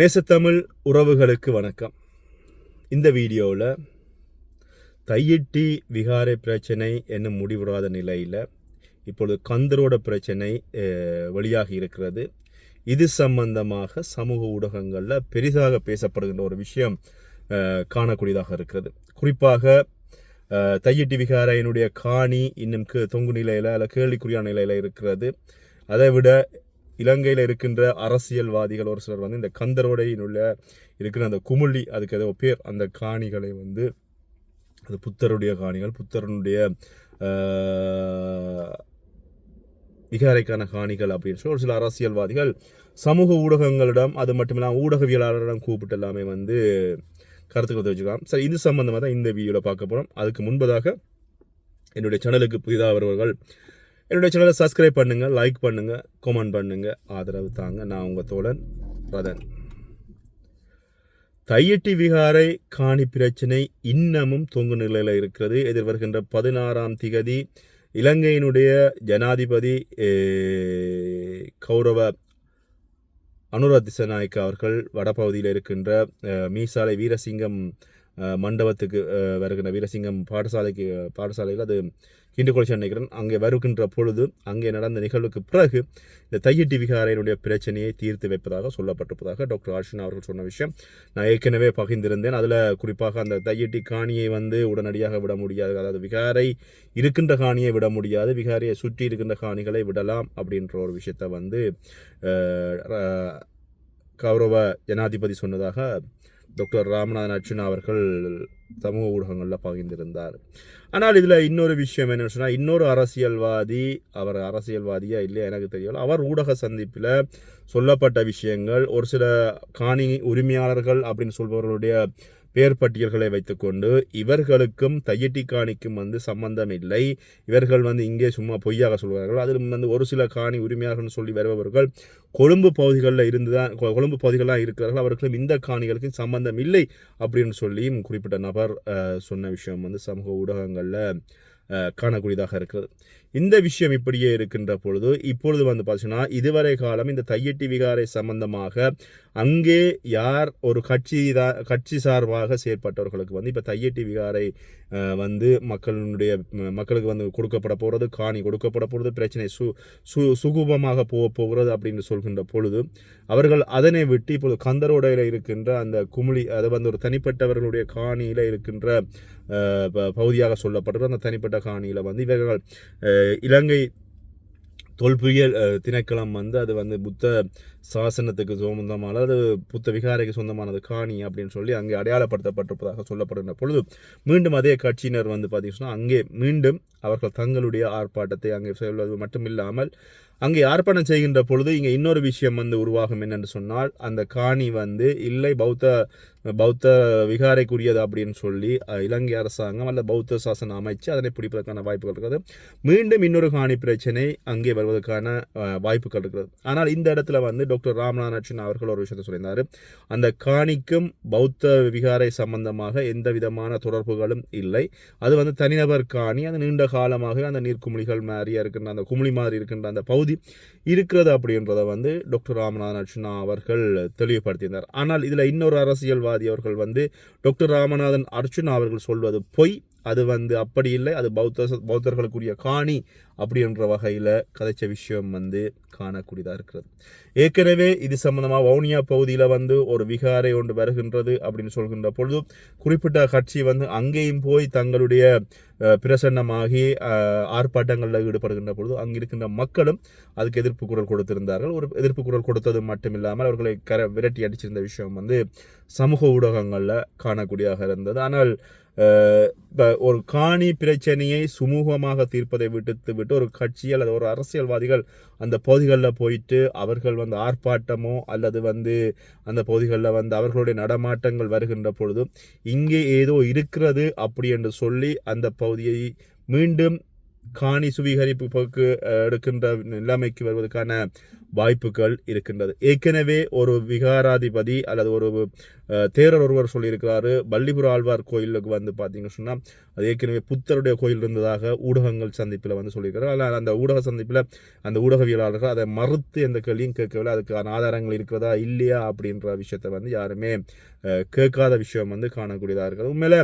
நேசத்தமிழ் உறவுகளுக்கு வணக்கம். இந்த வீடியோவில் தையிட்டி விகாரை பிரச்சனை என்னும் முடிவுறாத நிலையில் இப்பொழுது கந்தரோட பிரச்சனை வெளியாகி இருக்கிறது. இது சம்பந்தமாக சமூக ஊடகங்களில் பெரிதாக பேசப்படுகின்ற ஒரு விஷயம் காணக்கூடியதாக இருக்கிறது. குறிப்பாக தையிட்டி விகாரையினுடைய காணி இன்னும் தொங்கு நிலையில் அல்ல கேள்விக்குறியான நிலையில் இருக்கிறது. அதை விட இலங்கையில் இருக்கின்ற அரசியல்வாதிகள் ஒரு சிலர் வந்து இந்த கந்தரோடையினுள்ள இருக்கிற அந்த குமுளி அதுக்கு ஏதோ பேர் அந்த காணிகளை வந்து அது புத்தருடைய காணிகள் புத்தருடைய விகாரைக்கான காணிகள் அப்படின்னு சொல்லி ஒரு சில அரசியல்வாதிகள் சமூக ஊடகங்களிடம் அது மட்டுமில்லாமல் ஊடகவியலாளரிடம் கூப்பிட்டு எல்லாமே வந்து கருத்துக்களை தெரிவிச்சுக்கலாம் சரி இது சம்மந்தமாக தான் இந்த வீடியோவில் பார்க்க போகிறோம் அதுக்கு முன்பதாக என்னுடைய சேனலுக்கு புதிதாக வருபவர்கள் என்னுடைய சேனலை சப்ஸ்கிரைப் பண்ணுங்கள் லைக் பண்ணுங்கள் கமெண்ட் பண்ணுங்கள் ஆதரவு தாங்க நான் உங்கள் தோழன் ரதன். தையட்டி விகாரை காணி பிரச்சனை இன்னமும் தொங்கு நிலையில் இருக்கிறது. எதிர்வருகின்ற பதினாறாம் திகதி இலங்கையினுடைய ஜனாதிபதி கௌரவ அனுர திசநாயக்க அவர்கள் வடபகுதியில் இருக்கின்ற மீசாலை வீரசிங்கம் மண்டபத்துக்கு வருகின்ற வீரசிங்கம் பாடசாலைக்கு பாடசாலையில் அது கிண்டுகொலை நினைக்கிறேன் அங்கே வருகின்ற பொழுது அங்கே நடந்த நிகழ்வுக்கு பிறகு இந்த தையிட்டி விகாரையினுடைய பிரச்சனையை தீர்த்து வைப்பதாக சொல்லப்பட்டிருப்பதாக டாக்டர் ஆர்ஷன் அவர்கள் சொன்ன விஷயம். நான் ஏற்கனவே பகிர்ந்திருந்தேன். அதில் குறிப்பாக அந்த தையிட்டி காணியை வந்து உடனடியாக விட முடியாது. அதாவது விகாரை இருக்கின்ற காணியை விட முடியாது. விகாரியை சுற்றி இருக்கின்ற காணிகளை விடலாம் அப்படின்ற ஒரு விஷயத்தை வந்து கௌரவ ஜனாதிபதி சொன்னதாக டாக்டர் ராமநாதன் அர்ச்சுனா அவர்கள் சமூக ஊடகங்களில் பகிர்ந்திருந்தார். ஆனால் இதில் இன்னொரு விஷயம் என்னென்னு சொன்னால் இன்னொரு அரசியல்வாதி அவர் அரசியல்வாதியா இல்லையா எனக்கு தெரியல அவர் ஊடக சந்திப்பில் சொல்லப்பட்ட விஷயங்கள் ஒரு சில காணி உரிமையாளர்கள் அப்படின்னு சொல்பவர்களுடைய பேர் பட்டியல்களை வைத்துக்கொண்டு இவர்களுக்கும் தையட்டி காணிக்கும் வந்து சம்பந்தம் இல்லை. இவர்கள் வந்து இங்கே சும்மா பொய்யாக சொல்வார்கள். அதில் வந்து ஒரு சில காணி உரிமையாளர்கள் சொல்லி வருபவர்கள் கொழும்பு பகுதிகளில் இருந்து தான் கொழும்பு பகுதிகளாக இருக்கிறார்கள். அவர்களும் இந்த காணிகளுக்கும் சம்பந்தம் இல்லை அப்படின்னு சொல்லியும் குறிப்பிட்ட நபர் சொன்ன விஷயம் வந்து சமூக ஊடகங்களில் காணக்கூடியதாக இருக்கிறது. இந்த விஷயம் இப்படியே இருக்கின்ற பொழுது இப்பொழுது வந்து பார்த்தீங்கன்னா இதுவரை காலம் இந்த தையட்டி விகாரை சம்பந்தமாக அங்கே யார் ஒரு கட்சி தான் கட்சி சார்பாக செயற்பட்டவர்களுக்கு வந்து இப்போ தையட்டி விகாரை வந்து மக்களுடைய மக்களுக்கு வந்து கொடுக்கப்பட போகிறது காணி கொடுக்கப்பட போகிறது பிரச்சனை சு சு சுகூபமாக போக போகிறது அப்படின்னு சொல்கின்ற பொழுது அவர்கள் அதனை விட்டு இப்பொழுது கந்தரோடையில் இருக்கின்ற அந்த குமிழி அது வந்து ஒரு தனிப்பட்டவர்களுடைய காணியில் இருக்கின்ற பகுதியாக சொல்லப்படுற அந்த தனிப்பட்ட காணியில் வந்து இவர்கள் இலங்கை தொல்புயல் திணைக்களம் வந்து அது வந்து புத்த சாசனத்துக்கு சொந்தமான அது புத்த விகாரைக்கு சொந்தமானது காணி அப்படின்னு சொல்லி அங்கே அடையாளப்படுத்தப்பட்டிருப்பதாக சொல்லப்படுகின்ற பொழுது மீண்டும் அதே கட்சியினர் வந்து பார்த்தீங்கன்னா அங்கே மீண்டும் அவர்கள் தங்களுடைய ஆர்ப்பாட்டத்தை அங்கே செல்வது மட்டுமில்லாமல் அங்கே ஆர்ப்பாட்டம் செய்கின்ற பொழுது இங்கே இன்னொரு விஷயம் வந்து உருவாகும் என்னென்று சொன்னால் அந்த காணி வந்து இல்லை பௌத்த பௌத்த விகாரைக்குரியது அப்படின்னு சொல்லி இலங்கை அரசாங்கம் அல்ல பௌத்த சாசனம் அமைச்சு அதனை பிடிப்பதற்கான வாய்ப்புகள் இருக்கிறது. மீண்டும் இன்னொரு காணி பிரச்சனை அங்கே வருவதற்கான வாய்ப்புகள் இருக்கிறது. ஆனால் இந்த இடத்துல வந்து டாக்டர் ராமநாதன் அவர்கள் ஒரு விஷயத்தை சொல்லியிருந்தார். அந்த காணிக்கும் பௌத்த விகாரை சம்பந்தமாக எந்த விதமான தொடர்புகளும் இல்லை. அது வந்து தனிநபர் காணி அது நீண்ட காலமாக அந்த நீர்க்குமிழிகள் மாதிரியாக இருக்கின்ற அந்த குமிழி மாதிரி இருக்கின்ற அந்த பகுதி இருக்கிறது அப்படின்றத வந்து டாக்டர் ராமநாதன் அர்ச்சுனா அவர்கள் தெளிவுபடுத்தியிருந்தார். ஆனால் இதில் இன்னொரு அரசியல்வாதி அவர்கள் வந்து டாக்டர் ராமநாதன் அர்ச்சுனா அவர்கள் சொல்வது பொய். அது வந்து அப்படி இல்லை அது பௌத்த பௌத்தர்களுக்குரிய காணி அப்படின்ற வகையில் கதைச்ச விஷயம் வந்து காணக்கூடியதாக இருக்கிறது. ஏற்கனவே இது சம்பந்தமாக வவுனியா பகுதியில் வந்து ஒரு விகாரை ஒன்று வருகின்றது அப்படின்னு சொல்கின்ற பொழுது குறிப்பிட்ட கட்சி வந்து அங்கேயும் போய் தங்களுடைய பிரசன்னமாகி ஆர்ப்பாட்டங்களில் ஈடுபடுகின்ற பொழுது அங்கே இருக்கின்ற மக்களும் அதுக்கு எதிர்ப்பு குரல் கொடுத்திருந்தார்கள். ஒரு எதிர்ப்பு குரல் கொடுத்தது மட்டுமில்லாமல் அவர்களை கர விரட்டி அடிச்சிருந்த விஷயம் வந்து சமூக ஊடகங்களில் காணக்கூடியதாக இருந்தது. ஆனால் இப்போ ஒரு காணி பிரச்சனையை சுமூகமாக தீர்ப்பதை விட்டு விட்டு ஒரு கட்சி அல்லது ஒரு அரசியல்வாதிகள் அந்த பகுதிகளில் போயிட்டு அவர்கள் வந்து ஆர்ப்பாட்டமோ அல்லது வந்து அந்த பகுதிகளில் வந்து அவர்களுடைய நடமாட்டங்கள் வருகின்ற பொழுது இங்கே ஏதோ இருக்கிறது அப்படி என்று சொல்லி அந்த பகுதியை மீண்டும் காணி சுவீகரிப்பு போக்கு எடுக்கின்ற நிலைமைக்கு வருவதற்கான வாய்ப்புகள் இருக்கின்றது. ஏற்கனவே ஒரு விகாராதிபதி அல்லது ஒரு தேரர் ஒருவர் சொல்லியிருக்கிறாரு பள்ளிபுர ஆழ்வார் கோயிலுக்கு வந்து பார்த்தீங்கன்னு சொன்னால் அது ஏற்கனவே புத்தருடைய கோயில் இருந்ததாக ஊடகங்கள் சந்திப்பில் வந்து சொல்லியிருக்கிறார். ஆனால் அந்த ஊடக சந்திப்பில் அந்த ஊடகவியலாளர்கள் அதை மறுத்து எந்த கேள்வியும் கேட்கவில்லை. அதுக்கான ஆதாரங்கள் இருக்கிறதா இல்லையா அப்படின்ற விஷயத்தை வந்து யாருமே கேட்காத விஷயம் வந்து காணக்கூடியதாக இருக்கிறது. உண்மையில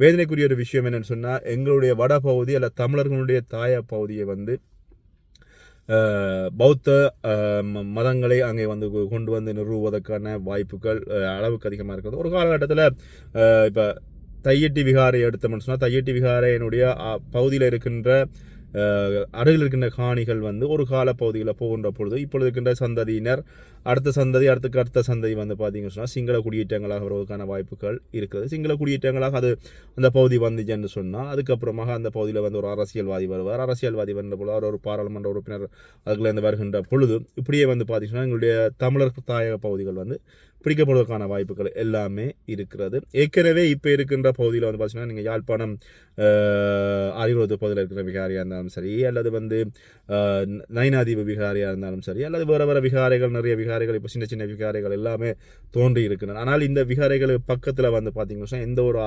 வேதனைக்குரிய ஒரு விஷயம் என்னென்னு சொன்னால் எங்களுடைய வட பகுதி அல்ல தமிழர்களுடைய தாய பகுதியை வந்து பௌத்த மதங்களை அங்கே வந்து கொண்டு வந்து நிறுவுவதற்கான வாய்ப்புகள் அளவுக்கு அதிகமாக இருக்கிறது ஒரு காலகட்டத்தில் இப்போ தையட்டி விகாரை எடுத்தோம்னு சொன்னால் தையட்டி விகாரையினுடைய பகுதியில் இருக்கின்ற அருகில் இருக்கின்ற காணிகள் வந்து ஒரு காலப்பகுதியில் போகின்ற பொழுது இப்பொழுது இருக்கின்ற சந்ததியினர் அடுத்த சந்ததி அடுத்துக்கு அடுத்த சந்ததி வந்து பார்த்தீங்கன்னு சொன்னால் சிங்கள குடியேற்றங்களாக வருவதற்கான வாய்ப்புகள் இருக்குது சிங்கள குடியேற்றங்களாக அது அந்த பகுதி வந்துச்சுன்னு சொன்னால் அதுக்கப்புறமாக அந்த பகுதியில் வந்து ஒரு அரசியல்வாதி வருவார். அரசியல்வாதி வந்த பொழுது அவர் ஒரு பாராளுமன்ற உறுப்பினர் அதுக்குள்ளேருந்து வருகின்ற பொழுது இப்படியே வந்து பார்த்தீங்கன்னா எங்களுடைய தமிழர் தாயக பகுதிகள் வந்து பிடிக்கப்படுவதற்கான வாய்ப்புகள் எல்லாமே இருக்கிறது. ஏற்கனவே இப்போ இருக்கின்ற பகுதியில் வந்து பார்த்தீங்கன்னா நீங்கள் யாழ்ப்பாணம் ஆயுர்வேத பகுதியில் இருக்கிற விகாரியாக இருந்தாலும் சரி அல்லது வந்து அஹ், விகாரியாக இருந்தாலும் சரி அல்லது வேறு வேறு விகாரைகள் நிறைய விகாரைகள் இப்போ சின்ன சின்ன விகாரைகள் எல்லாமே தோன்றி இருக்கின்றன. ஆனால் இந்த விகாரைகள் பக்கத்தில் வந்து பார்த்தீங்கன்னா எந்த ஒரு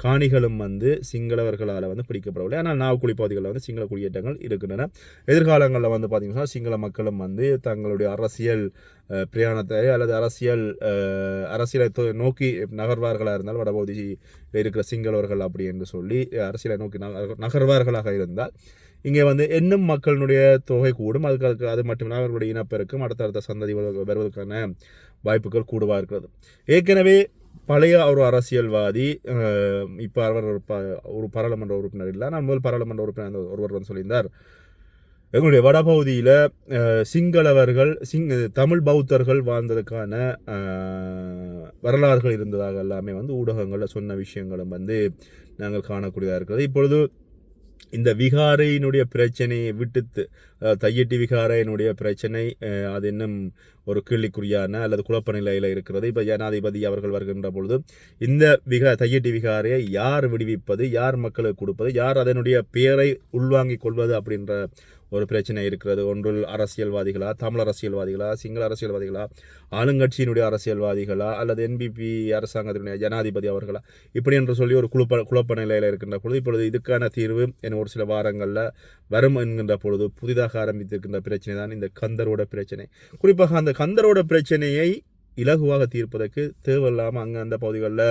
காணிகளும் வந்து சிங்களவர்களால் வந்து பிடிக்கப்படவில்லை. ஆனால் நாவக்குழி பகுதிகளில் வந்து சிங்கள குடியேற்றங்கள் இருக்கின்றன. எதிர்காலங்களில் வந்து பார்த்தீங்கன்னா சிங்கள மக்களும் வந்து தங்களுடைய அரசியல் பிரயாணத்தை அல்லது அரசியல் அரசியலை நோக்கி நகர்வார்களாக இருந்தால் வடபகுதி இருக்கிற சிங்களவர்கள் அப்படி என்று சொல்லி அரசியலை நோக்கி நகர்வார்களாக இருந்தால் இங்கே வந்து இன்னும் மக்களினுடைய தொகை கூடும். அதுக்கு அதுக்கு அது மட்டுமில்லை அவர்களுடைய இனப்பெருக்கம் அடுத்தடுத்த சந்ததி வருவதற்கான வாய்ப்புகள் கூடுவாக இருக்கிறது. ஏற்கனவே பழைய ஒரு அரசியல்வாதி இப்போ அவர் ஒரு ப ஒரு பாராளுமன்ற உறுப்பினர் இல்லை. நான் முதல் பாராளுமன்ற உறுப்பினர் ஒருவர் வந்து சொல்லியிருந்தார். எங்களுடைய வடபகுதியில் சிங்களவர்கள் சிங் தமிழ் பௌத்தர்கள் வாழ்ந்ததுக்கான வரலாறுகள் இருந்ததாக எல்லாமே வந்து ஊடகங்களில் சொன்ன விஷயங்களும் வந்து நாங்கள் காணக்கூடியதாக இருக்கிறது. இப்பொழுது இந்த விகாரையினுடைய பிரச்சனையை விட்டுத்து அஹ், தையட்டி விகாரையினுடைய பிரச்சனை அது இன்னும் ஒரு கேள்விக்குறியான அல்லது குழப்ப நிலையில் இருக்கிறது. இப்போ ஜனாதிபதி அவர்கள் வருகின்ற பொழுது இந்த விக தையட்டி விகாரையை யார் விடுவிப்பது யார் மக்களுக்கு கொடுப்பது யார் அதனுடைய பெயரை உள்வாங்கிக் கொள்வது அப்படின்ற ஒரு பிரச்சனை இருக்கிறது. ஒன்றில் அரசியல்வாதிகளா தமிழ் அரசியல்வாதிகளா சிங்கள அரசியல்வாதிகளா ஆளுங்கட்சியினுடைய அரசியல்வாதிகளா அல்லது என்பிபி அரசாங்கத்தினுடைய ஜனாதிபதி அவர்களா? இப்படி என்று சொல்லி ஒரு குழப்ப குழப்ப நிலையில் இருக்கின்ற பொழுது இப்பொழுது இதுக்கான தீர்வு என ஒரு சில வாரங்களில் வரும் என்கின்ற பொழுது புதிதாக ஆரம்பித்திருக்கின்ற பிரச்சனை தான் இந்த கந்தரோட பிரச்சனை. குறிப்பாக அந்த கந்தரோட பிரச்சனையை இலகுவாக தீர்ப்பதற்கு தேவையில்லாமல் அங்கே அந்த பகுதிகளில்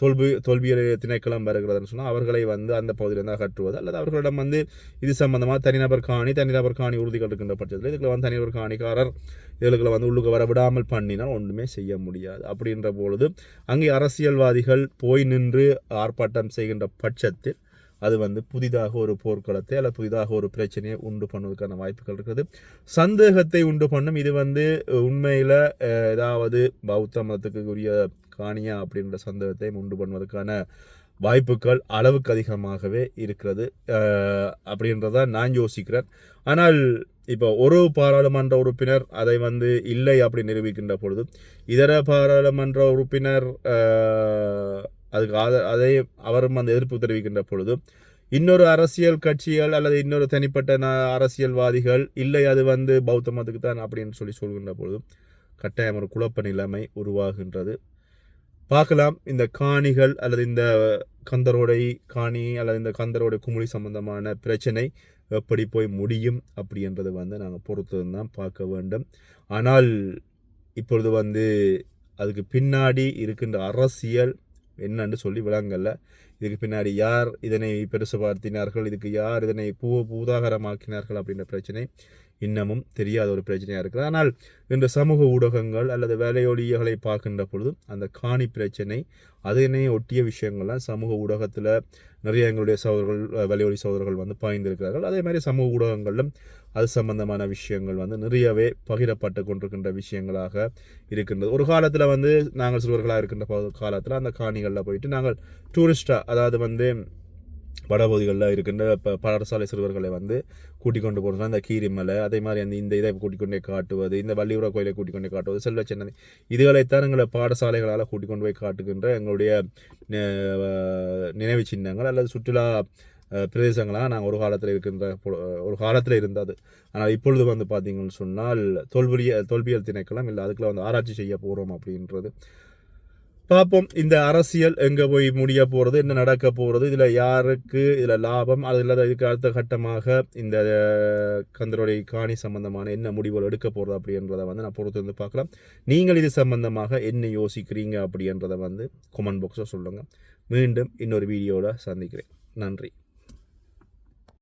தோல்வி தோல்வியல் திணைக்களம் வருகிறதுன்னு சொன்னால் அவர்களை வந்து அந்த பகுதியிலேருந்து அகற்றுவது அல்லது அவர்களிடம் வந்து இது சம்பந்தமாக தனிநபர் காணி தனிநபர் காணி உறுதிகள் இருக்கின்ற பட்சத்தில் இதுக்குள்ள வந்து தனிநபர் காணிக்காரர் இதுகளை வந்து உள்ளுக்கு வர விடாமல் பண்ணினால் ஒன்றுமே செய்ய முடியாது. அப்படின்ற பொழுது அங்கே அரசியல்வாதிகள் போய் நின்று ஆர்ப்பாட்டம் செய்கின்ற பட்சத்தில் அது வந்து புதிதாக ஒரு போர்க்களத்தை அல்லது புதிதாக ஒரு பிரச்சனையை உண்டு பண்ணுவதற்கான வாய்ப்புகள் இருக்கிறது சந்தேகத்தை உண்டு பண்ணும். இது வந்து உண்மையில் ஏதாவது பௌத்த மதத்துக்கு உரிய காணியா அப்படின்ற சந்தேகத்தை உண்டு பண்ணுவதற்கான வாய்ப்புகள் அளவுக்கு அதிகமாகவே இருக்கிறது. அஹ், அப்படின்றத நான் யோசிக்கிறேன். ஆனால் இப்போ ஒரு பாராளுமன்ற உறுப்பினர் அதை வந்து இல்லை அப்படி நிரூபிக்கின்ற பொழுது இதர பாராளுமன்ற உறுப்பினர் அதுக்கு ஆத அதை அவரும் அந்த எதிர்ப்பு தெரிவிக்கின்ற பொழுது இன்னொரு அரசியல் கட்சிகள் அல்லது இன்னொரு தனிப்பட்ட அரசியல்வாதிகள் இல்லை அது வந்து பௌத்த மதத்துக்கு தான் அப்படின்னு சொல்லி சொல்கின்ற பொழுதும் கட்டாயம் ஒரு குழப்ப நிலைமை உருவாகின்றது. பார்க்கலாம் இந்த காணிகள் அல்லது இந்த கந்தரோடை காணி அல்லது இந்த கந்தரோடை குமுளி சம்பந்தமான பிரச்சனை எப்படி போய் முடியும் அப்படின்றது வந்து நாங்கள் பொறுத்து தான் பார்க்க வேண்டும். ஆனால் இப்பொழுது வந்து அதுக்கு பின்னாடி இருக்கின்ற அரசியல் என்னன்னு சொல்லி விளங்கல. இதுக்கு பின்னாடி யார் இதனை பெருசு பார்த்தினார்கள் இதுக்கு யார் இதனை பூ பூதாகரமாக்கினார்கள் அப்படின்ற பிரச்சனை இன்னமும் தெரியாத ஒரு பிரச்சனையாக இருக்குது. ஆனால் இன்று சமூக ஊடகங்கள் அல்லது வேலையொலிகளை பார்க்கின்ற பொழுது அந்த காணி பிரச்சனை அதனை ஒட்டிய விஷயங்கள்லாம் சமூக ஊடகத்தில் நிறைய எங்களுடைய சகோதரர்கள் அஹ், சகோதரர்கள் வந்து பாய்ந்திருக்கிறார்கள். அதே மாதிரி சமூக ஊடகங்களிலும் அது சம்பந்தமான விஷயங்கள் வந்து நிறையவே பகிரப்பட்டு கொண்டிருக்கின்ற விஷயங்களாக இருக்கின்றது. ஒரு காலத்தில் வந்து நாங்கள் சிறுவர்களாக இருக்கின்ற காலத்தில் அந்த காணிகளில் போயிட்டு நாங்கள் டூரிஸ்டாக அதாவது வந்து வடபகுதிகளில் இருக்கின்ற இப்போ பாடசாலை சிறுவர்களை வந்து கூட்டிக் கொண்டு போகிறது அந்த கீரிமலை அதே மாதிரி அந்த இந்த இதை கூட்டிக் கொண்டே காட்டுவது இந்த வள்ளியூர கோயிலை கூட்டிக் கொண்டே காட்டுவது செல்வ சென்னதி. இதுகளைத்தான் எங்களை பாடசாலைகளால் கூட்டிக் கொண்டு போய் காட்டுகின்ற எங்களுடைய நினைவு சின்னங்கள் அல்லது சுற்றுலா பிரதேசங்களாக நாங்கள் ஒரு காலத்தில் இருக்கின்ற ஒரு காலத்தில் இருந்தது. ஆனால் இப்பொழுது வந்து பார்த்தீங்கன்னு சொன்னால் தொல்பிய தோல்வியல் திணைக்களம் இல்லை. அதுக்குள்ள வந்து ஆராய்ச்சி செய்ய போகிறோம் அப்படின்றது பார்ப்போம் இந்த அரசியல் எங்கே போய் முடிய போகிறது என்ன நடக்க போகிறது இதில் யாருக்கு இதில் லாபம் அது இல்லாத இதுக்கு அடுத்த கட்டமாக இந்த கந்தருடைய காணி சம்பந்தமான என்ன முடிவுகள் எடுக்க போகிறது அப்படின்றத வந்து நான் பொறுத்து வந்து பார்க்கலாம். நீங்கள் இது சம்பந்தமாக என்ன யோசிக்கிறீங்க அப்படின்றத வந்து கொமெண்ட் பாக்ஸில் சொல்லுங்கள் மீண்டும் இன்னொரு வீடியோவில் சந்திக்கிறேன். நன்றி.